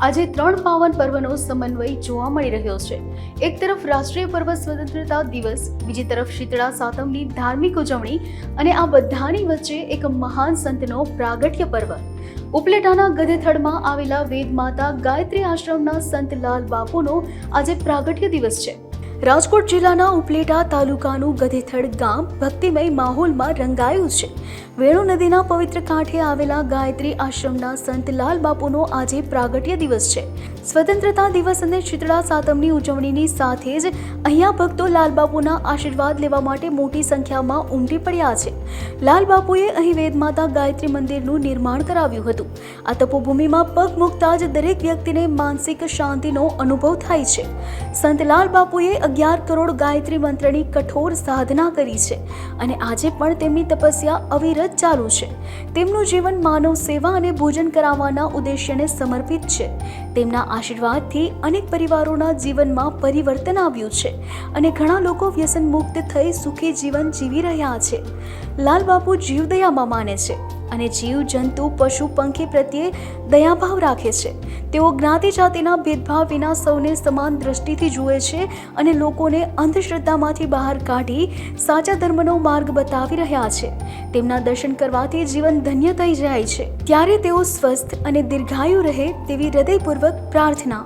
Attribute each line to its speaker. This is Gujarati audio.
Speaker 1: આજે ત્રણ પાવન પર્વનો સમન્વય જોવા મળી રહ્યો છે. એક તરફ રાષ્ટ્રીય પર્વ સ્વતંત્રતા દિવસ, બીજી તરફ શીતળા સાતમની ધાર્મિક ઉજવણી અને આ બધાની વચ્ચે એક મહાન સંતનો પ્રાગટ્ય પર્વ. ઉપલેટાના ગધેથડમાં આવેલા વેદમાતા ગાયત્રી આશ્રમના સંત લાલ બાપુનો આજે પ્રાગટ્ય દિવસ છે. રાજકોટ જિલ્લાના ઉપલેટા તાલુકાનું ગધેથડ ગામ ભક્તિમય માહોલમાં રંગાયું છે. વેણુ નદીના પવિત્ર કાંઠે આવેલા ગાયત્રી આશ્રમના સંત લાલ બાપુનો આજે પ્રાગટ્ય દિવસ છે. સ્વતંત્રતા દિવસ અને શીતળા સાતમની ઉજવણીની સાથે જ અહીંયા ભક્તો લાલબાપુના આશીર્વાદ લેવા માટે મોટી સંખ્યામાં ઉમટી પડ્યા છે. લાલબાપુએ અહીં વેદમાતા ગાયત્રી મંદિરનું નિર્માણ કરાવ્યું હતું. આ તપોભૂમિમાં પગ મૂકતા જ દરેક વ્યક્તિને માનસિક શાંતિનો અનુભવ થાય છે. સંત લાલબાપુએ અગિયાર કરોડ ગાયત્રી મંત્રની કઠોર સાધના કરી છે અને આજે પણ તેમની તપસ્યા અવિરત ચાલુ છે. તેમનું જીવન માનવ સેવા અને ભોજન કરાવવાના ઉદ્દેશ્યને સમર્પિત છે. તેમના આશીર્વાદથી અનેક પરિવારોના જીવનમાં પરિવર્તન આવ્યું છે અને ઘણા લોકો વ્યસન મુક્ત થઈ સુખી જીવન જીવી રહ્યા છે. લાલ બાપુ જીવદયામાં માને છે. અને જીવ જંતુ પશુ પંખી પ્રત્યે દયાભાવ રાખે છે. તેઓ જ્ઞાતિ જાતિના ભેદભાવ વિના સૌને સમાન દ્રષ્ટિથી જુએ છે અને લોકોને અંધશ્રદ્ધામાંથી બહાર કાઢી સાચા ધર્મનો માર્ગ બતાવી રહ્યા છે. તેમના દર્શન કરવાથી જીવન ધન્ય થઈ જાય છે. ત્યારે તેઓ સ્વસ્થ અને દીર્ઘાયુ રહે તેવી હૃદયપૂર્વક પ્રાર્થના